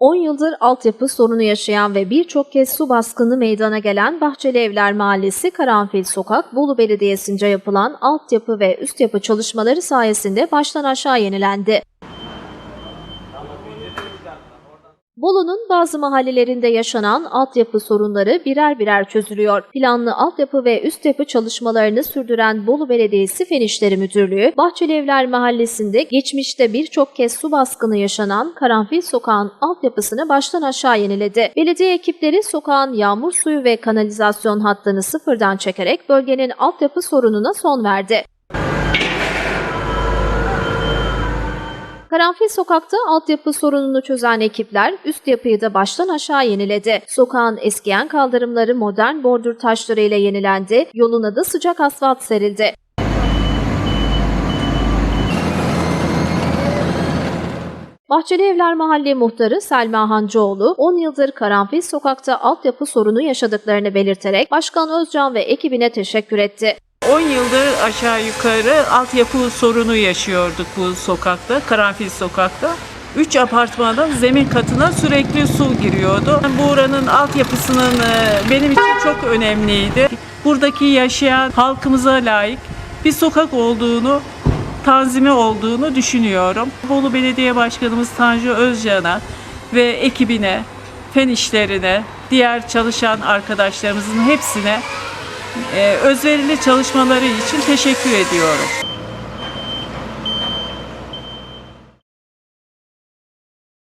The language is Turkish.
10 yıldır altyapı sorunu yaşayan ve birçok kez su baskını meydana gelen Bahçeli Evler Mahallesi Karanfil Sokak, Bolu Belediyesi'nce yapılan altyapı ve üst yapı çalışmaları sayesinde baştan aşağı yenilendi. Bolu'nun bazı mahallelerinde yaşanan altyapı sorunları birer birer çözülüyor. Planlı altyapı ve üst yapı çalışmalarını sürdüren Bolu Belediyesi Fen İşleri Müdürlüğü, Bahçeli Evler Mahallesi'nde geçmişte birçok kez su baskını yaşanan Karanfil Sokağı'nın altyapısını baştan aşağı yeniledi. Belediye ekipleri sokağın yağmur suyu ve kanalizasyon hattını sıfırdan çekerek bölgenin altyapı sorununa son verdi. Karanfil Sokak'ta altyapı sorununu çözen ekipler üst yapıyı da baştan aşağı yeniledi. Sokağın eskiyen kaldırımları modern bordür taşları ile yenilendi, yoluna da sıcak asfalt serildi. Bahçeli Evler Mahalle Muhtarı Selma Hancıoğlu, 10 yıldır Karanfil Sokak'ta altyapı sorunu yaşadıklarını belirterek Başkan Özcan ve ekibine teşekkür etti. 10 yıldır aşağı yukarı altyapı sorunu yaşıyorduk bu sokakta, Karanfil sokakta. 3 apartmanın zemin katına sürekli su giriyordu. Buranın altyapısının e, benim için çok önemliydi. Buradaki yaşayan halkımıza layık bir sokak olduğunu, tanzimi olduğunu düşünüyorum. Bolu Belediye Başkanımız Tanju Özcan'a ve ekibine, fen işlerine, diğer çalışan arkadaşlarımızın hepsine özverili çalışmaları için teşekkür ediyorum.